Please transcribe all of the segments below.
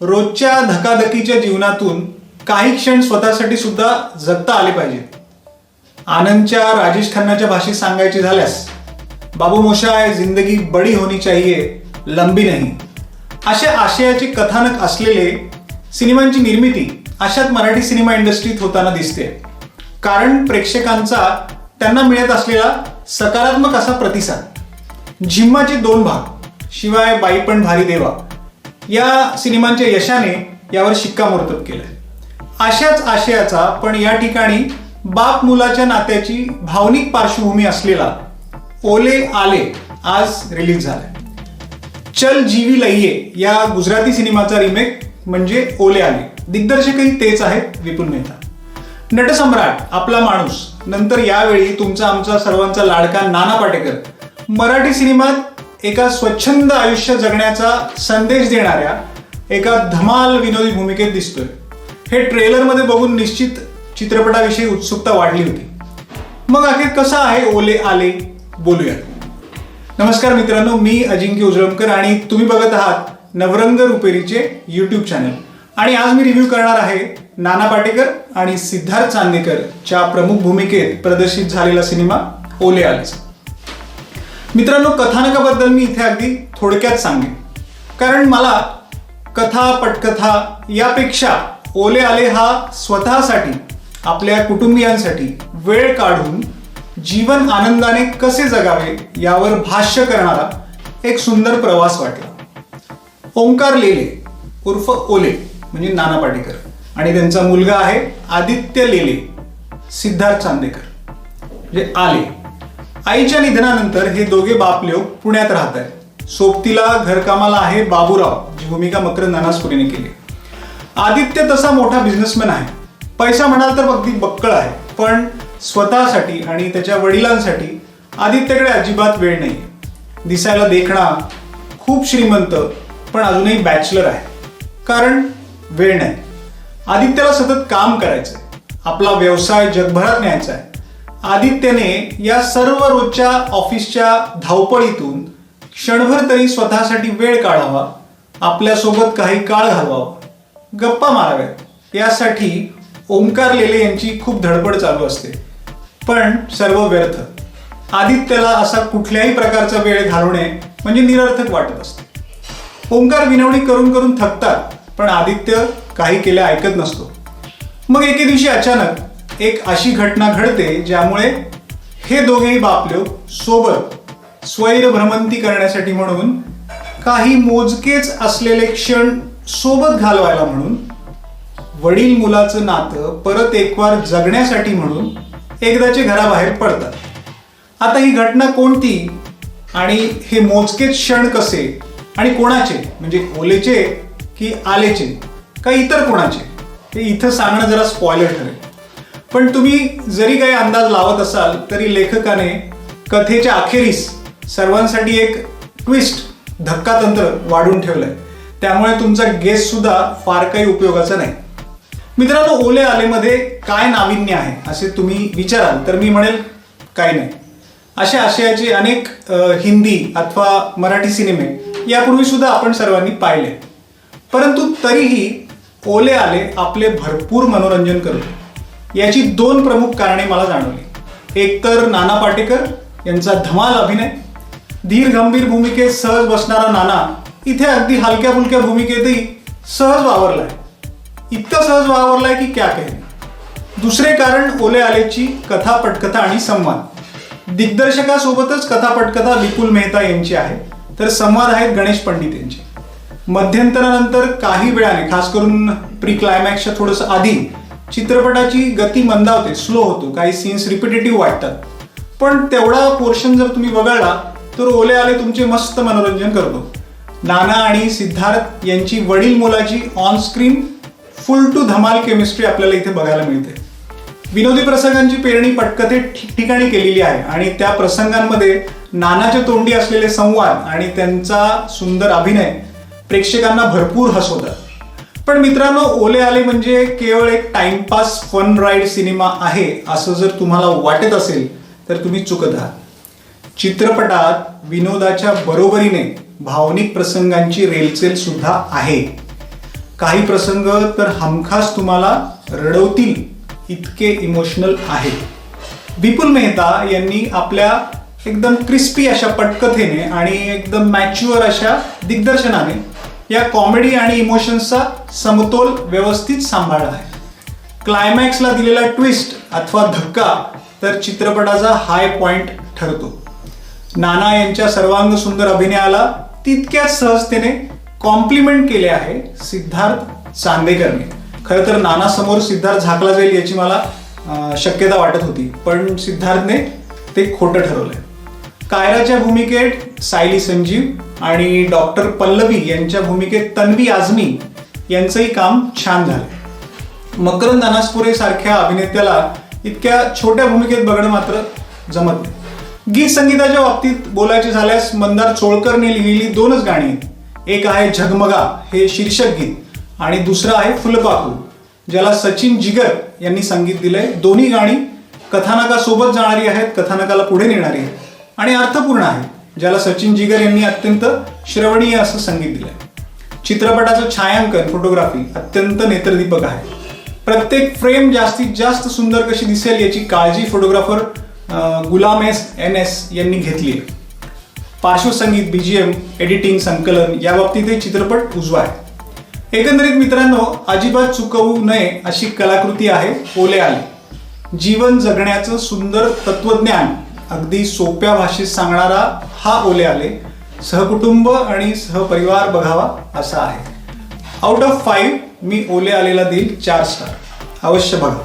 रोजच्या धकाधकीच्या जीवनातून काही क्षण स्वतःसाठी सुद्धा जगता आले पाहिजेत आनंदच्या राजेश खन्नाच्या भाषेत सांगायचे झाल्यास बाबू मोशाय जिंदगी बडी होनी चाहिए लंबी नाही. अशा आशयाचे कथानक असलेले सिनेमांची निर्मिती अशात मराठी सिनेमा इंडस्ट्रीत होताना दिसते. कारण प्रेक्षकांचा त्यांना मिळत असलेला सकारात्मक असा प्रतिसाद. झिम्माचे दोन भाग शिवाय बाई पण भारी देवा. या सिनेमांच्या यशाने यावर शिक्कामोर्तब केलंय. अशाच आशयाचा पण या ठिकाणी बाप मुलाच्या नात्याची भावनिक पार्श्वभूमी असलेला ओले आले आज रिलीज झालाय. चल जीवी लईये या गुजराती सिनेमाचा रिमेक म्हणजे ओले आले. दिग्दर्शकही तेच आहेत विपुल मेहता. नटसम्राट आपला माणूस नंतर यावेळी तुमचा आमचा सर्वांचा लाडका नाना पाटेकर. मराठी सिनेमात एका स्वच्छंद आयुष्य जगण्याचा संदेश देणाऱ्या एका धमाल विनोदी भूमिकेत दिसतोय. हे ट्रेलरमध्ये बघून निश्चित चित्रपटाविषयी उत्सुकता वाढली होती. मग अखेर कसा आहे ओले आले? बोलूया नमस्कार मित्रांनो मी अजिंक्य उजळमकर आणि तुम्ही बघत आहात नवरंग रुपेरीचे युट्यूब चॅनल आणि आज मी रिव्ह्यू करणार आहे नाना पाटेकर आणि सिद्धार्थ चांदेकरच्या प्रमुख भूमिकेत प्रदर्शित झालेला सिनेमा ओले आलेचा. मित्रांनो कथानकाबद्दल मी इथे अगदी थोडक्यात सांगेन. कारण मला कथा पटकथा यापेक्षा ओले आले हा स्वतःसाठी आपल्या कुटुंबियांसाठी वेळ काढून जीवन आनंदाने कसे जगावे यावर भाष्य करणारा एक सुंदर प्रवास वाटला. ओंकार लेले उर्फ ओले म्हणजे नाना पाटेकर. आणि त्यांचा मुलगा आहे आदित्य लेले सिद्धार्थ चांदेकर. म्हणजे आले. आईच्या निधनानंतर हे दोघे बापलेव पुण्यात राहत आहेत. सोबतीला घरकामाला आहे बाबूराव जी भूमिका मकर नानासपुरीने केली. आदित्य तसा मोठा बिझनेसमॅन आहे. पैसा म्हणाल तर अगदी बक्कळ आहे पण स्वतःसाठी आणि त्याच्या वडिलांसाठी आदित्यकडे अजिबात वेळ नाही दिसायला देखणा खूप श्रीमंत पण अजूनही बॅचलर आहे. कारण वेळ नाही. आदित्यला सतत काम करायचंय. आपला व्यवसाय जगभरात न्यायचा आहे. आदित्यने या सर्व रोजच्या ऑफिसच्या धावपळीतून क्षणभर तरी स्वतःसाठी वेळ काढावा आपल्यासोबत काही काळ घालवावा गप्पा माराव्यात. यासाठी ओंकार लेले यांची खूप धडपड चालू असते. पण सर्व व्यर्थ. आदित्यला असा कुठल्याही प्रकारचा वेळ घालवणे म्हणजे निरर्थक वाटत असते. ओंकार विनवणी करून करून थकतात पण आदित्य काही केल्या ऐकत नसतो. मग एके दिवशी अचानक एक अशी घटना घडते ज्यामुळे हे दोघेही बापलेव सोबत स्वैर भ्रमंती करण्यासाठी म्हणून काही मोजकेच असलेले क्षण सोबत घालवायला म्हणून वडील मुलाचं नातं परत एकवार जगण्यासाठी म्हणून एकदाचे घराबाहेर पडतात. आता ही घटना कोणती आणि हे मोजकेच क्षण कसे आणि कोणाचे? म्हणजे ओलेचे की आलेचे? का इतर कोणाचे? हे इथं सांगणं जरा स्पॉयलर ठरेल. पण तुम्ही जरी काही अंदाज लावत असाल तरी लेखकाने कथेच्या अखेरीस सर्वांसाठी एक ट्विस्ट धक्कातंत्र वाढून ठेवलंय. त्यामुळे तुमचा गेस सुद्धा फार काही उपयोगाचा नाही. मित्रांनो ओले आलेमध्ये काय नाविन्य आहे असे तुम्ही विचाराल तर मी म्हणेल काही नाही. अशा आशयाचे अनेक हिंदी अथवा मराठी सिनेमे यापूर्वी सुद्धा आपण सर्वांनी पाहिले. परंतु तरीही ओले आले आपले भरपूर मनोरंजन करतो याची दोन प्रमुख कारणे मला जाणवली. एक तर नाना पाटेकर यांचा धमाल अभिनय. धीर गंभीर भूमिकेत सहज बसणारा नाना इथे अगदी हलक्या फुलक्या भूमिकेतही सहज वावरलाय. इतकं सहज वावरलाय की क्या कहे दुसरे कारण ओले आलेची कथा पटकथा आणि संवाद. दिग्दर्शकासोबतच कथा पटकथा विपुल मेहता यांची आहे तर संवाद आहेत गणेश पंडित यांचे. मध्यंतरानंतर काही वेळाने खास करून प्री क्लायमॅक्सच्या थोडंसं आधी चित्रपटाची गती मंदावते स्लो होतो. काही सीन्स रिपिटेटिव्ह वाटतात. पण तेवढा पोर्शन जर तुम्ही वगळला तर ओले आले तुमचे मस्त मनोरंजन करतो. नाना आणि सिद्धार्थ यांची वडील मुलाची ऑन स्क्रीन फुल टू धमाल केमिस्ट्री आपल्याला इथे बघायला मिळते. विनोदी प्रसंगांची पेरणी पटकथे ठिकठिकाणी केलेली आहे. आणि त्या प्रसंगांमध्ये नानाच्या तोंडी असलेले संवाद आणि त्यांचा सुंदर अभिनय प्रेक्षकांना भरपूर हसवतात. पण मित्रांनो ओले आले म्हणजे केवळ एक टाइमपास फन राईड सिनेमा आहे असं जर तुम्हाला वाटत असेल तर तुम्ही चुकत आहात. चित्रपटात विनोदाच्या बरोबरीने भावनिक प्रसंगांची रेलचेल सुद्धा आहे. काही प्रसंग तर हमखास तुम्हाला रडवतील इतके इमोशनल आहेत. विपुल मेहता यांनी आपल्या एकदम क्रिस्पी अशा पटकथेने आणि एकदम मॅच्युअर अशा दिग्दर्शनाने या कॉमेडी आणि इमोशन्सचा समतोल व्यवस्थित सांभाळला आहे. क्लायमॅक्सला दिलेला ट्विस्ट अथवा धक्का तर चित्रपटाचा हाय पॉइंट ठरतो. नाना यांच्या सर्वांग सुंदर अभिनयाला तितक्याच सहजतेने कॉम्प्लिमेंट केले आहे सिद्धार्थ चांदेकरने. खरं तर नाना समोर सिद्धार्थ झाकला जाईल याची मला शक्यता वाटत होती पण सिद्धार्थने ते खोटं ठरवलंय. कायराच्या भूमिकेत सायली संजीव आणि डॉक्टर पल्लवी यांच्या भूमिकेत तन्वी आझमी यांचंही काम छान झालं. मकरंद अनासपुरे सारख्या अभिनेत्याला इतक्या छोट्या भूमिकेत बघणं मात्र जमत नाही. गीत संगीताच्या बाबतीत बोलायचे झाल्यास मंदार चोळकरने लिहिलेली दोनच गाणी आहेत. एक आहे झगमगा हे शीर्षक गीत आणि दुसरं आहे फुलपाखू ज्याला सचिन जिगर यांनी संगीत दिलंय. दोन्ही गाणी कथानकासोबत जाणारी आहेत कथानकाला पुढे नेणारी आहेत. आणि अर्थपूर्ण आहे ज्याला सचिन जिगर यांनी अत्यंत श्रवणीय असं संगीत दिलंय. चित्रपटाचं छायांकन फोटोग्राफी अत्यंत नेत्रदीपक आहे. प्रत्येक फ्रेम जास्तीत जास्त सुंदर कशी दिसेल याची काळजी photographer Gulam S N S यांनी घेतली आहे. पार्श्वसंगीत बीजीएम एडिटिंग संकलन या बाबतीत हे चित्रपट उजवा आहे. एकंदरीत मित्रांनो अजिबात चुकवू नये अशी कलाकृती आहे ओले आले. जीवन जगण्याचं सुंदर तत्वज्ञान अगदी सोप्या भाषेत सांगणारा हा ओले आले. सहकुटुंब आणि सहपरिवार बघावा असा आहे. आउट ऑफ फाईव्ह मी ओले आलेला देईल चार स्टार अवश्य बघा.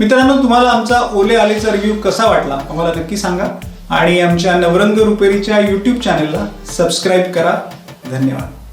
मित्रांनो तुम्हाला आमचा ओले आलेचा रिव्ह्यू कसा वाटला आम्हाला नक्की सांगा. आणि आमच्या नवरंग रुपेरीच्या यूट्यूब चॅनलला सबस्क्राईब करा. धन्यवाद.